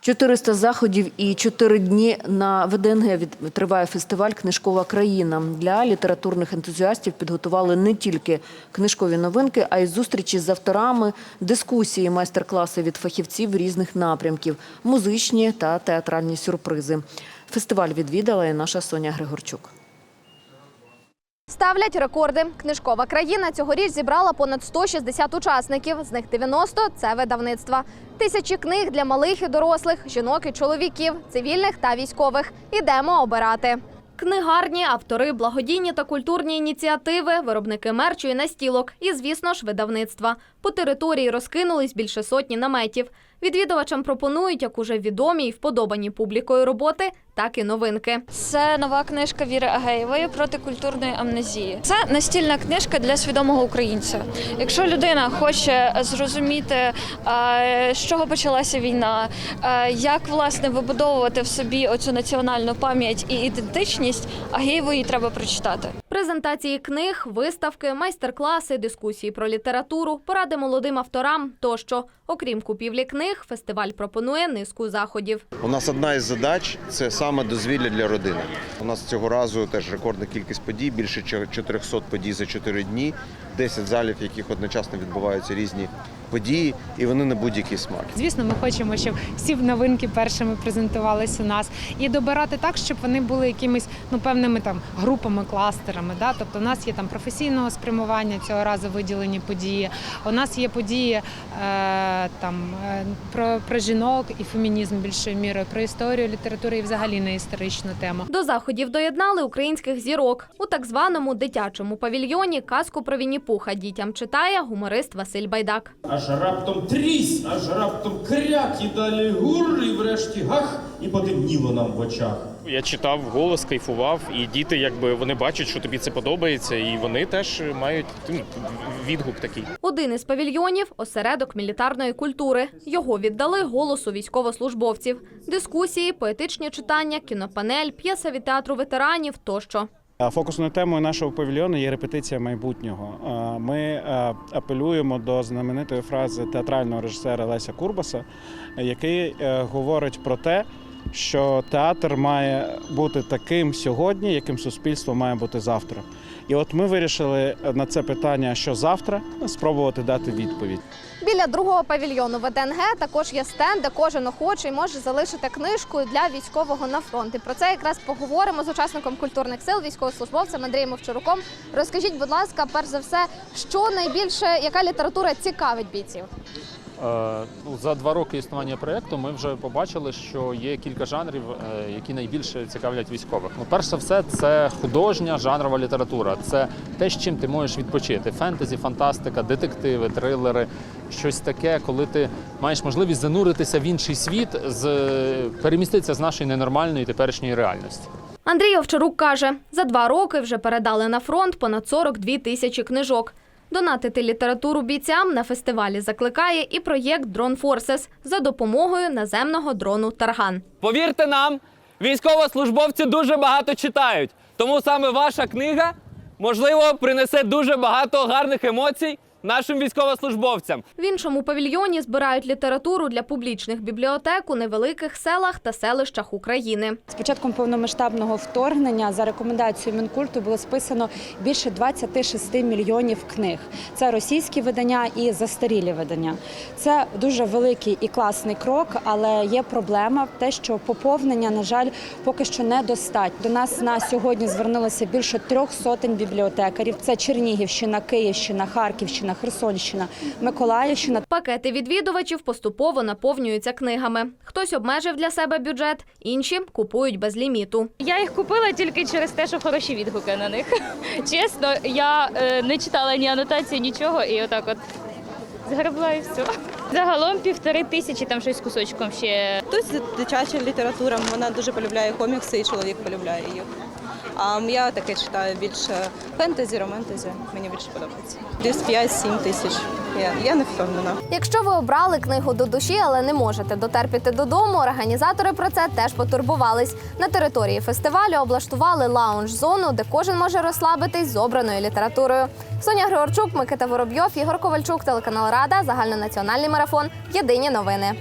400 заходів і 4 дні на ВДНГ триває фестиваль Книжкова країна. Для літературних ентузіастів підготували не тільки книжкові новинки, а й зустрічі з авторами, дискусії, майстер-класи від фахівців різних напрямків, музичні та театральні сюрпризи. Фестиваль відвідала і наша Соня Григорчук. Ставлять рекорди. Книжкова країна цьогоріч зібрала понад 160 учасників. З них 90 – це видавництва. Тисячі книг для малих і дорослих, жінок і чоловіків, цивільних та військових. Ідемо обирати. Книгарні, автори, благодійні та культурні ініціативи, виробники мерчу і настілок і, звісно ж, видавництва. По території розкинулись більше сотні наметів. Відвідувачам пропонують як уже відомі і вподобані публікою роботи, так і новинки. Це нова книжка Віри Агеєвої проти культурної амнезії. Це настільна книжка для свідомого українця. Якщо людина хоче зрозуміти, е, з чого почалася війна, е, як власне вибудовувати в собі оцю національну пам'ять і ідентичність, Агеєвої треба прочитати. Презентації книг, виставки, майстер-класи, дискусії про літературу, поради молодим авторам тощо. Окрім купівлі книг, фестиваль пропонує низку заходів. У нас одна із задач це саме дозвілля для родини. У нас цього разу теж рекордна кількість подій, більше чо- 400 подій за 4 дні, 10 залів, в яких одночасно відбуваються різні події, і вони на будь-який смак. Звісно, ми хочемо, щоб всі новинки першими презентувалися у нас, і добирати так, щоб вони були якимись ну певними там групами, кластерами. Да? Тобто, у нас є там професійного спрямування цього разу виділені події. У нас є події е, там е, про, про жінок і фемінізм більшою мірою, про історію літератури і взагалі не історичну тему. До заходів доєднали українських зірок. У так званому дитячому павільйоні казку про Вінні-Пуха дітям читає гуморист Василь Байдак. Аж раптом трісь, аж раптом кряк, і далі гур, і врешті гах, і потемніло нам в очах. Я читав голос, кайфував, і діти, якби вони бачать, що тобі це подобається, і вони теж мають ну, відгук такий. Один із павільйонів осередок мілітарної культури. Його віддали голосу військовослужбовців. Дискусії, поетичні читання, кінопанель, п'єса від театру ветеранів тощо. Фокусною темою нашого павільйону є репетиція майбутнього. Ми апелюємо до знаменитої фрази театрального режисера Леся Курбаса, який е, говорить про те, що театр має бути таким сьогодні, яким суспільство має бути завтра. І от ми вирішили на це питання, що завтра, спробувати дати відповідь. Біля другого павільйону ВДНГ також є стенд, де кожен охочий може залишити книжку для військового на фронт. І про це якраз поговоримо з учасником культурних сил, військовослужбовцем Андрієм Овчаруком. Розкажіть, будь ласка, перш за все, що найбільше, яка література цікавить бійців? Е, ну, За два роки існування проєкту ми вже побачили, що є кілька жанрів, е, які найбільше цікавлять військових. Ну, перш за все, це художня жанрова література. Це те, з чим ти можеш відпочити: фентезі, фантастика, детективи, трилери, щось таке, коли ти маєш можливість зануритися в інший світ, переміститися з нашої ненормальної теперішньої реальності. Андрій Овчарук каже, за два роки вже передали на фронт понад 42 тисячі книжок. Донатити літературу бійцям на фестивалі закликає і проєкт Дрон Форсес за допомогою наземного дрону Тарган. Повірте нам, військовослужбовці дуже багато читають. Тому саме ваша книга, можливо, принесе дуже багато гарних емоцій нашим військовослужбовцям. В іншому павільйоні збирають літературу для публічних бібліотек у невеликих селах та селищах України. З початком повномасштабного вторгнення за рекомендацією Мінкульту було списано більше 26 мільйонів книг. Це російські видання і застарілі видання. Це дуже великий і класний крок, але є проблема те, що поповнення, на жаль, поки що недостатньо. До нас на сьогодні звернулося більше трьох сотень бібліотекарів. Це Чернігівщина, Київщина, Харківщина, Херсонщина, Миколаївщина. Пакети відвідувачів поступово наповнюються книгами. Хтось обмежив для себе бюджет, інші купують без ліміту. Я їх купила тільки через те, що хороші відгуки на них. Чесно, я е, не читала ні анотації, нічого, і отак от згребла і все. Загалом півтори тисячі, там щось з кусочком ще. Тут дитяча література, вона дуже полюбляє комікси, і чоловік полюбляє їх. А я таке читаю більше фентезі, романтезі. Мені більше подобається. Десь 5-7 тисяч. Я, я не впевнена. Якщо ви обрали книгу до душі, але не можете дотерпіти додому, організатори про це теж потурбувались. На території фестивалю облаштували лаунж-зону, де кожен може розслабитись з обраною літературою. Соня Григорчук, Микита Воробйов, Ігор Ковальчук, телеканал Рада, загальнонаціональний марафон. Єдині новини.